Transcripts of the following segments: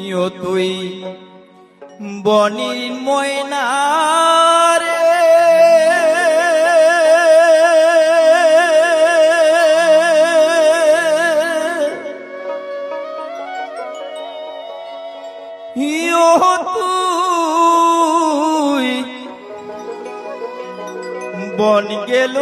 ইয় তুই বনির ময়না রে। ইয় তুই বন গেল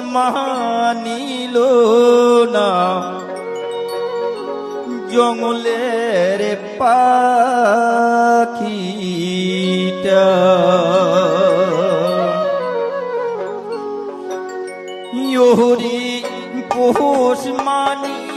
মানিল না। জঙ্গলের পাখিটা। ইহরি পোষ মানি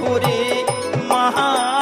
প্রহরী মহা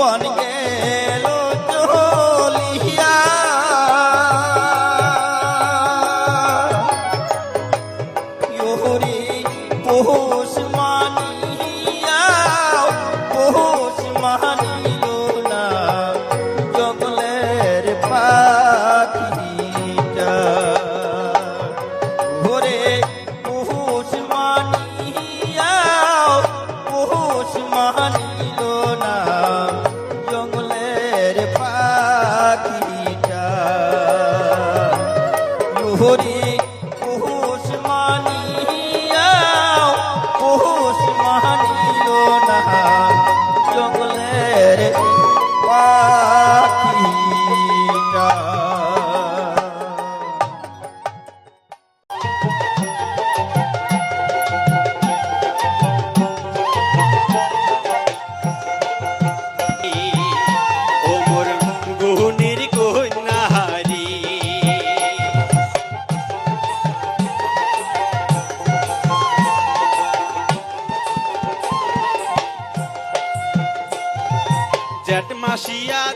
पान के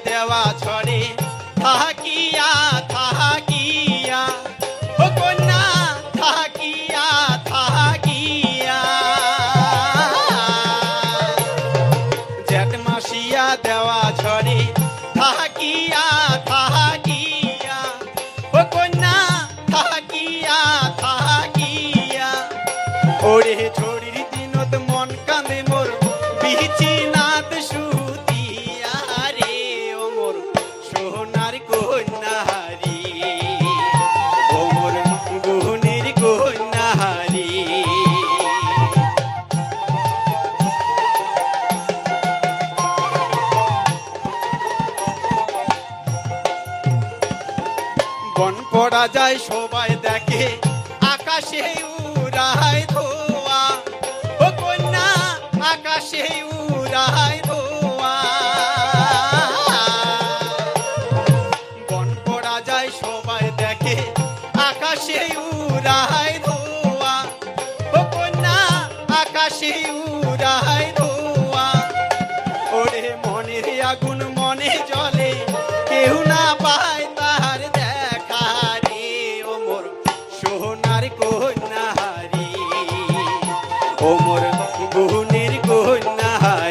দেওয়া ছড়ে, থাকিয়া থাকিয়া। দেওয়া ছড়ে, থাকিয়া থাকিয়া। ও কন্যা, থাকিয়া থাকিয়া। ওরে ছড়ির দিনত মন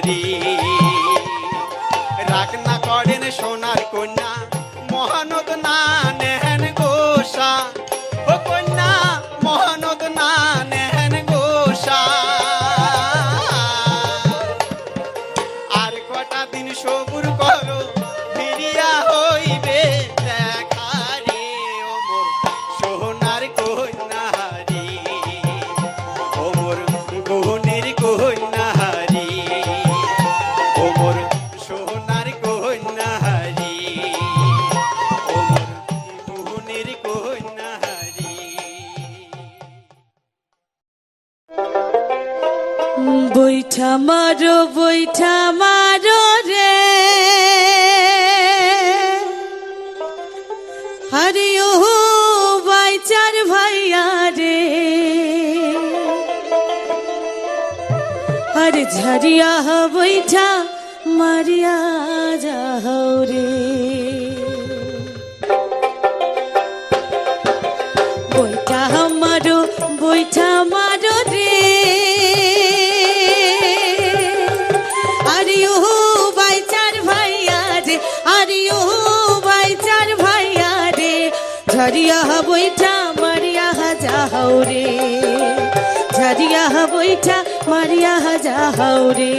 নারী রাগ না করেন সোনার কন্যা মহানদ না ঝরিয়া বইটা মারিয়া যাও রে। ঝরিয়া বইটা মারিয়া যাও রে।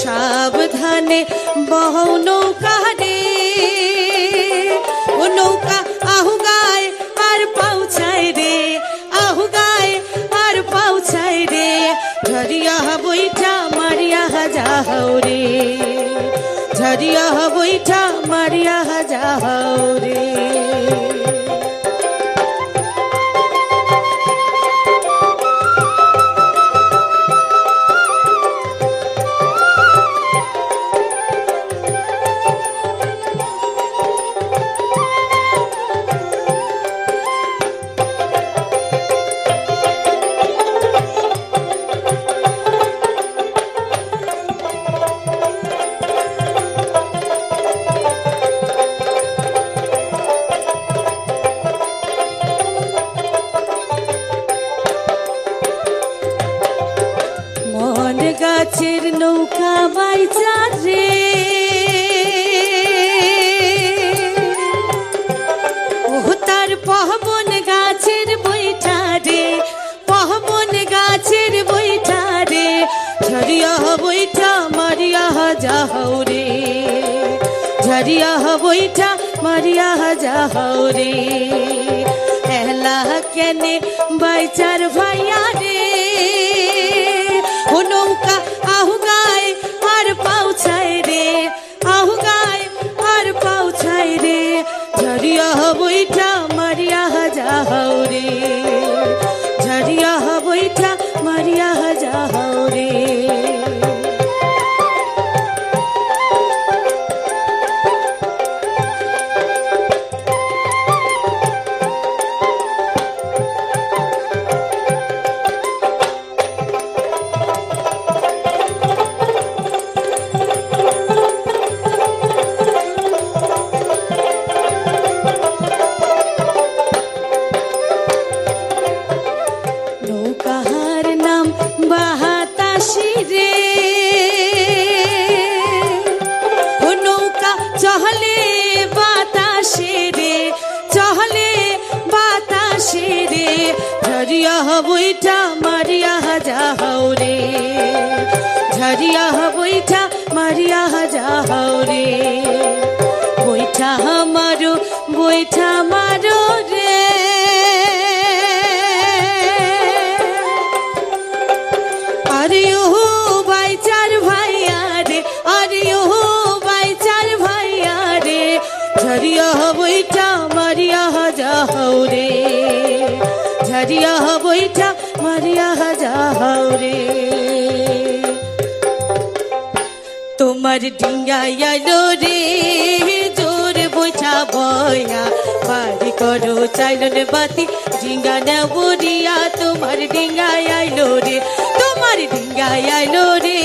সাবধানে বহু নৌকা রে। ও নৌকা আহু গায় আর পাউছায় রে। আহু গায় আর পাউছায় রে। ঝরিয়া বইটা মারিয়া যাও রে। ঝরিয়া বইটা মারিয়া যাও যাও রে এলা কেনে বাইচার ভাইয়া রে ও নৌকা চহলে বাতাসে রে, চহলে বাতাসে রে। ঝরিয়া বইটা মারিয়া যাও রে। ঝরিয়া বইটা মারিয়া যাও রে। বইটা মারো বইটা মারো। বইটা মারিয়া যাও রে। ঝরিয়া বইটা মারিয়া যাও রে। তোমার ডিঙ্গা আলো রে, জোর বোঝা বয়া। বাড়ি করো, চাইলন বাতি ডিঙ্গা নেবরিয়া তোমার ডিঙ্গা আইলো রে। তোমার ডিঙ্গা আইলো রে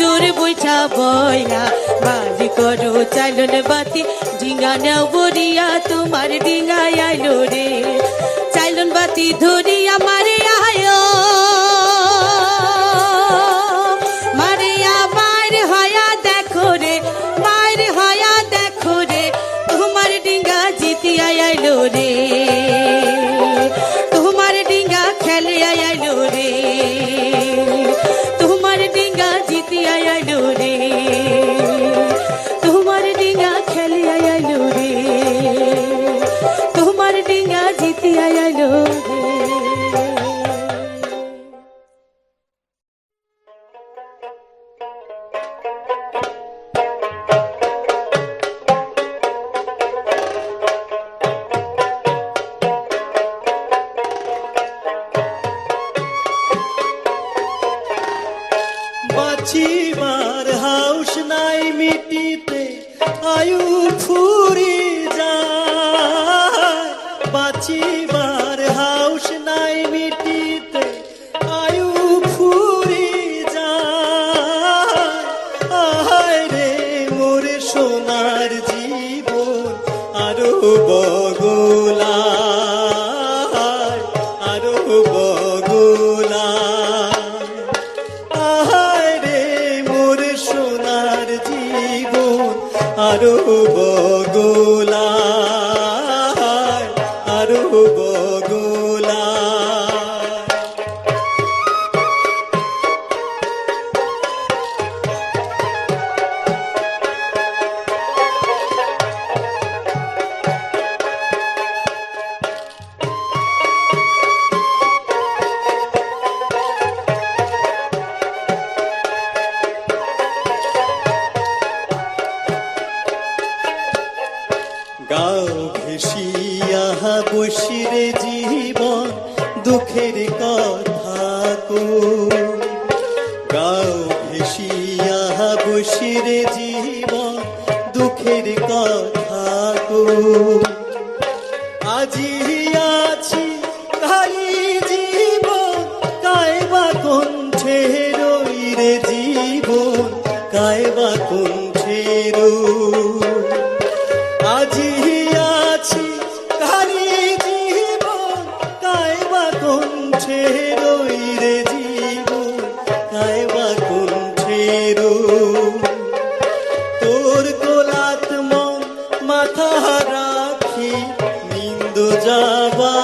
জোর বৈঠা বয়া বাজি করো চাইলন বাতি, ডিঙ্গা নেবরিয়া তোমার ডিঙ্গায় আইলো রে। চাইলন বাতি ধরিয়া মনের কথা গো আজি আছি কালি জীবন কায়বা কণ্ঠে রই রে জীবন, কায়বা কণ্ঠে রই যাবা